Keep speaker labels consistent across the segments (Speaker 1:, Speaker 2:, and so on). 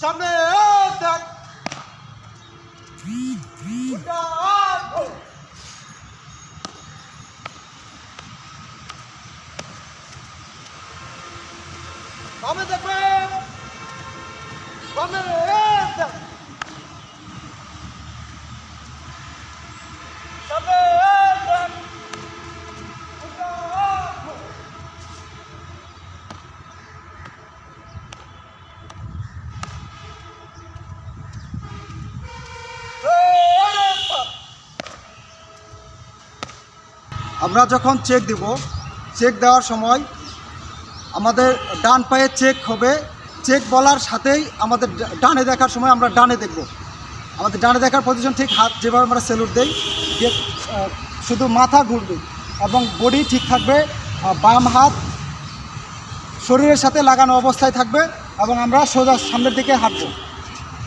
Speaker 1: সামনে দেখ উল্টা আয়। বামে দেখবে বামে দেখ সামনে আমরা যখন চেক দিব চেক দেওয়ার সময় আমাদের ডান পায়ে চেক হবে। চেক বলার সাথেই আমাদের ডানে দেখার সময় আমরা ডানে দেখব। আমাদের ডানে দেখার পজিশন ঠিক হাত, যেভাবে আমরা সেলুট দেই শুধু মাথা ঘুরবে এবং বডি ঠিক থাকবে বাম হাত শরীরের সাথে লাগানো অবস্থায় থাকবে এবং আমরা সোজা সামনের দিকে হাঁটবো।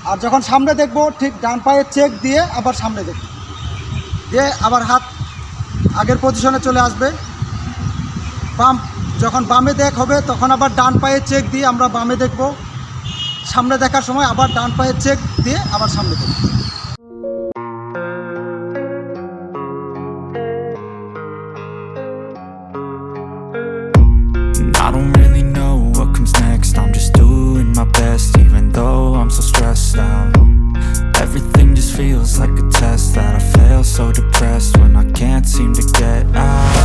Speaker 1: আর যখন সামনে দেখব, ঠিক ডান পায়ে চেক দিয়ে আবার সামনে দেখব। দিয়ে আবার হাত আগের পজিশনে চলে আসবে। বাম যখন বামে দেখ হবে, তখন আবার ডান পায়ে চেক দিয়ে আমরা বামে দেখব। সামনে দেখার সময় আবার ডান পায়ে চেক দিয়ে আবার সামনে দেখব।
Speaker 2: Feels like a test that I fail so depressed when I can't seem to get out